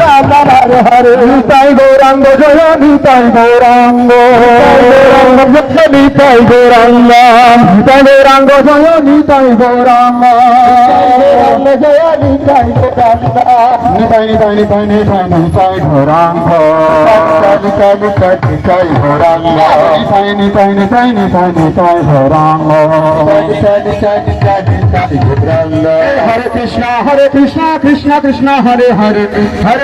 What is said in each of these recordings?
রাম রাম হরে নিতাই গৌরাঙ্গ জয় নিতাই গৌরাঙ্গ। নিতাই গৌরাঙ্গ নিতাই গৌরাঙ্গ। জয় নিতাই গৌরাঙ্গ জয় নিতাই নিতাই নিতাই নিতাই নিতাই নিতাই গৌরাঙ্গ। নিতাই নিতাই নিতাই গৌরাঙ্গ। নিতাই নিতাই নিতাই নিতাই নিতাই গৌরাঙ্গ। নিতাই নিতাই নিতাই নিতাই গৌরাঙ্গ। হরে কৃষ্ণ হরে কৃষ্ণ কৃষ্ণ কৃষ্ণ হরে হরে। হরে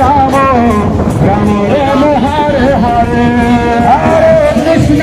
রাম রাম রাম হরে। হরে হরে কৃষ্ণ।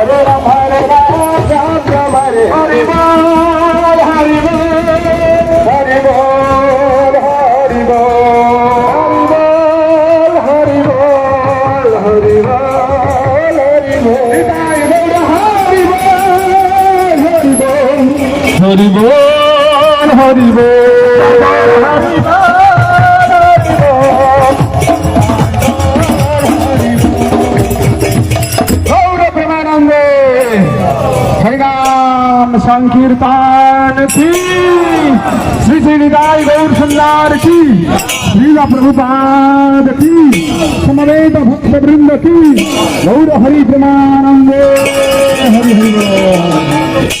ধরিব সংকীর্তন কি? শ্রী শ্রী নিতাই গৌর সুন্দর কি? লীলা প্রভুপাদ কি? সমবেত ভক্তবৃন্দ কি? গৌর হরি প্রেমানন্দে। হরি হরি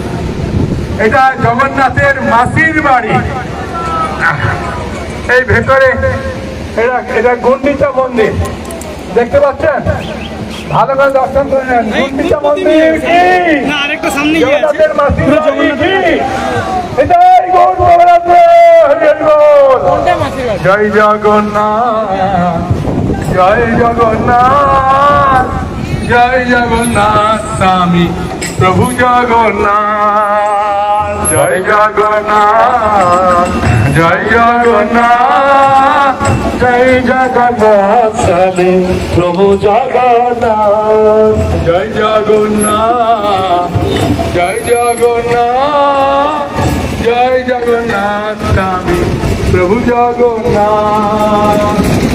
এটা জগন্নাথের মাসির বাড়ি। এই ভেতরে এটা এটা গুন্ডিচা মন্দির। দেখতে পাচ্ছেন? ভালো করে দর্শন করে নেন। গুন্ডিচা মন্দির। কি না আরেকটা সামনে জগন্নাথের মাসির বাড়ি। কি গৌর জগন্নাথ বল। জয় জগন্নাথ জয় জগন্নাথ জয় জগন্নাথ স্বামী প্রভু জগন্নাথ। জয় জগন্নাথ জয় জগন্নাথ জয় জগন্নাথ স্বামী, প্রভু জগন্নাথ। জয় জগন্নাথ জয় জগন্নাথ জয় জগন্নাথ স্বামী, প্রভু জগন্নাথ।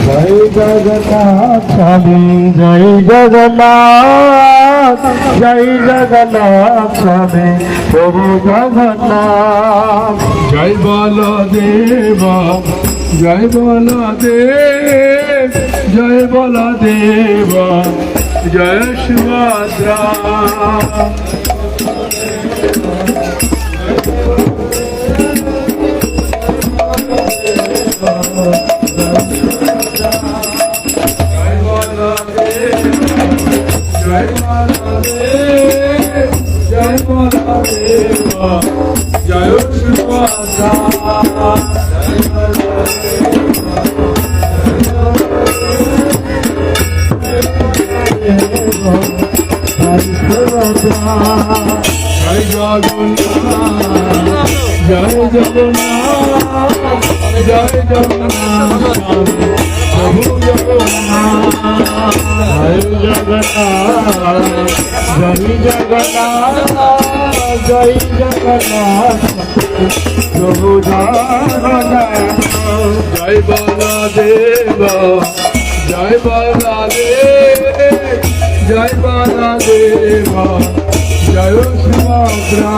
জয় জগন্নাথ স্বামী জয় জগন্নাথ জয় জগন্নাথ স্বামী প্রভু জগন্নাথ জয় বলদেব জয় বলদেব জয় বলদেব জয় সুভদ্রা প্রভু জয় বলদেব জয় বলদেব জয় বলদেব জয় সুভদ্রা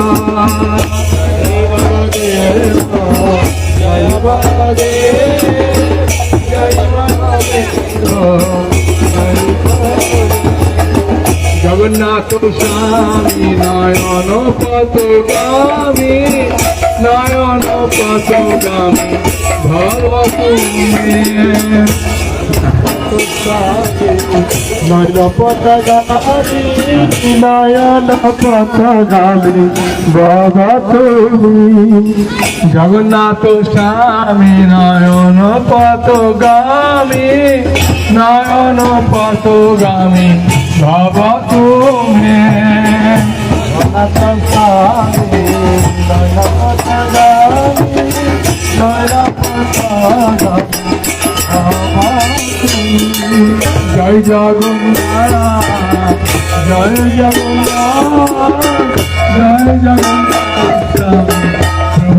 জয় বলদেব জয় বলদেব জয় জগন্নাথ স্বামী নয়ন পতগামী নয়ন পতগামী ভবতী নয়ন পতগামী নয়ন পতগামী জগন্নাথ স্বামী নয়ন পতগামী নয়ন ভব তুমি জগন্নাথ স্বামী নয়ন পতগামী নয়ন পতগামী জয় জগন্নাথ জয় জগন্নাথ জয় জগন্নাথ জয় জগন্নাথ। জয়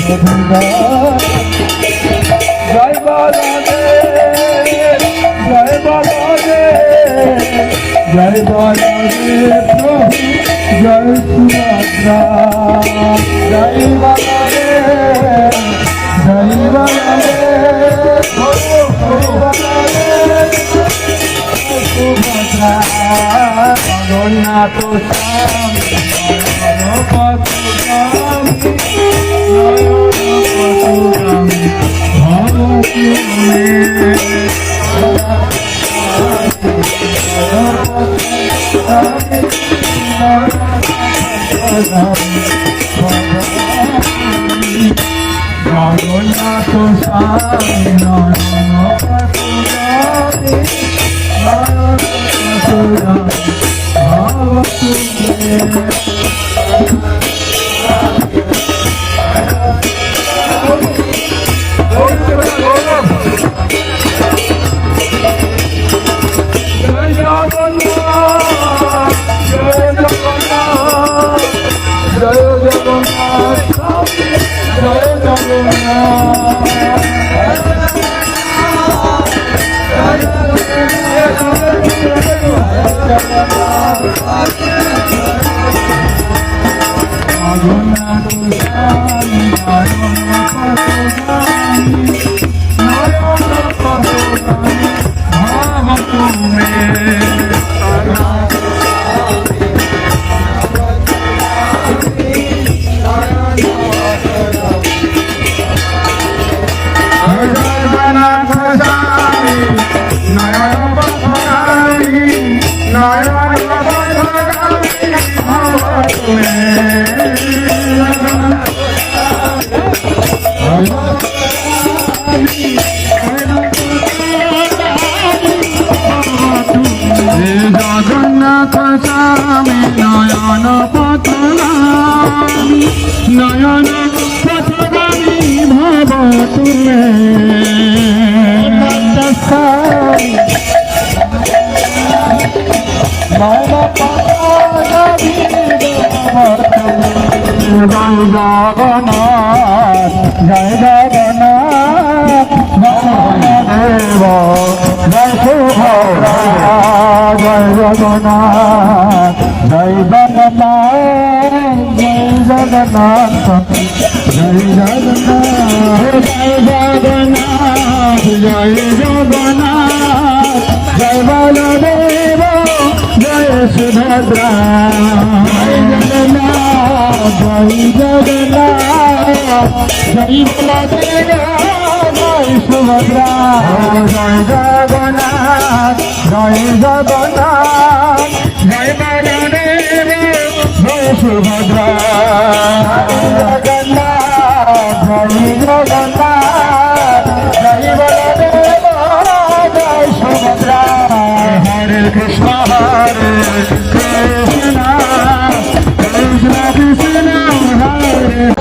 জগন্নাথ জয় বলদেব জয় বলদেব প্রভু জয় সুভদ্রা জয় বলদেব জয় বলদেব জগন্নাথ স্বামী জগন্নাথ স্বামী জগন্নাথ জগন্নাথ জয় জগন্নাথ দেব জয় সুভদ্রা জয় জগন্নাথ জয় জগন্নাথ জয় জগন্নাথ জয় জগন্নাথ জয় জগন্নাথ জয় জগন্নাথ, জয় বলদেব সুভদ্রা জয় জগন্নাথ জয় জগন্নাথ, জয় সুভদ্রা জয় জগন্নাথ জয় জগন্নাথ, জয় বলদেব জয় সুভদ্রা। জগন্নাথ জয় জগন্নাথ জয় বলদেব জয় সুভদ্রা হরে কৃষ্ণ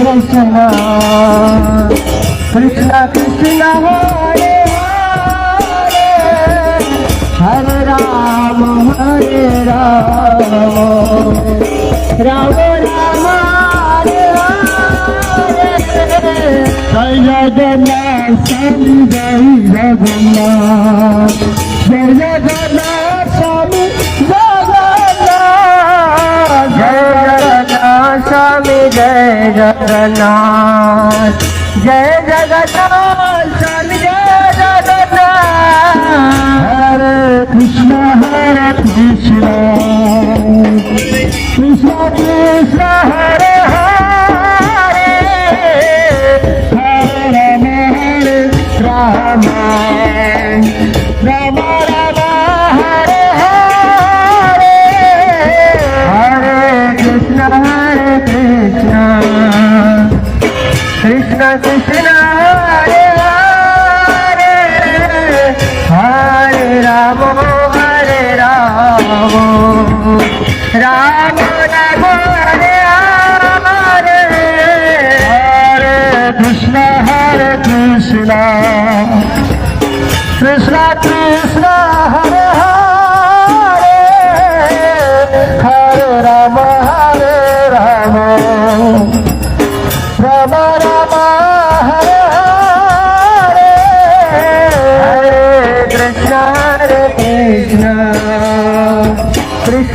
হরে কৃষ্ণ কৃষ্ণ কৃষ্ণ হরে হরে হরে রাম হরে রাম রাম রাম হরে হরে জয় জগন্নাথ স্বামী জয় জগন্নাথ জয় জগন্নাথ স্বামী জয় জগন্নাথ হরে কৃষ্ণ হরে কৃষ্ণ কৃষ্ণ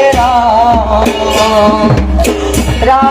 হরে রাম রাম।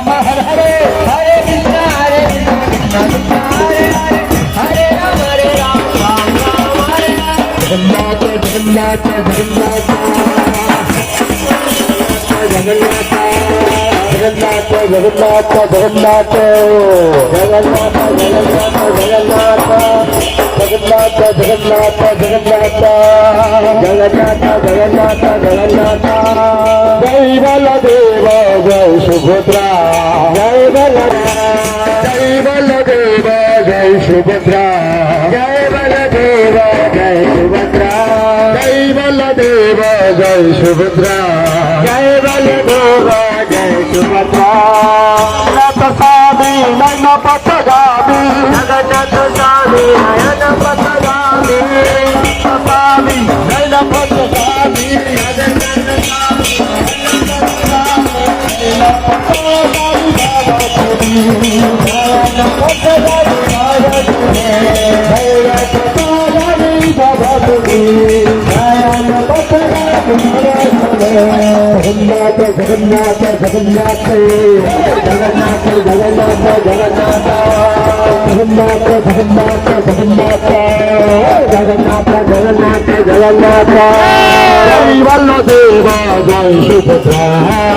जगन्नाथ जगन्नाथ जगन्नाथ जगन्नाथ जगन्नाथ जगन्नाथ जगन्नाथ जगन्नाथ जगन्नाथ जगन्नाथ जगन्नाथ जगन्नाथ जगन्नाथ जय बलदेव जय सुभद्रा जय बल जय बलदेव जय सुभद्रा జయ బల దేవ జయ సుభద్రా జయ బల దేవ జయ సుభద్రా జయ బల దేవ జయ जगन्नाथ जगन्नाथ जगन्नाथ जगन्नाथ जगन्नाथ जगन्नाथ जगन्नाथ जगन्नाथ जगन्नाथ जगन्नाथ जगन्नाथ जगन्नाथ हरिवल्लभ देवा जय सुभद्रा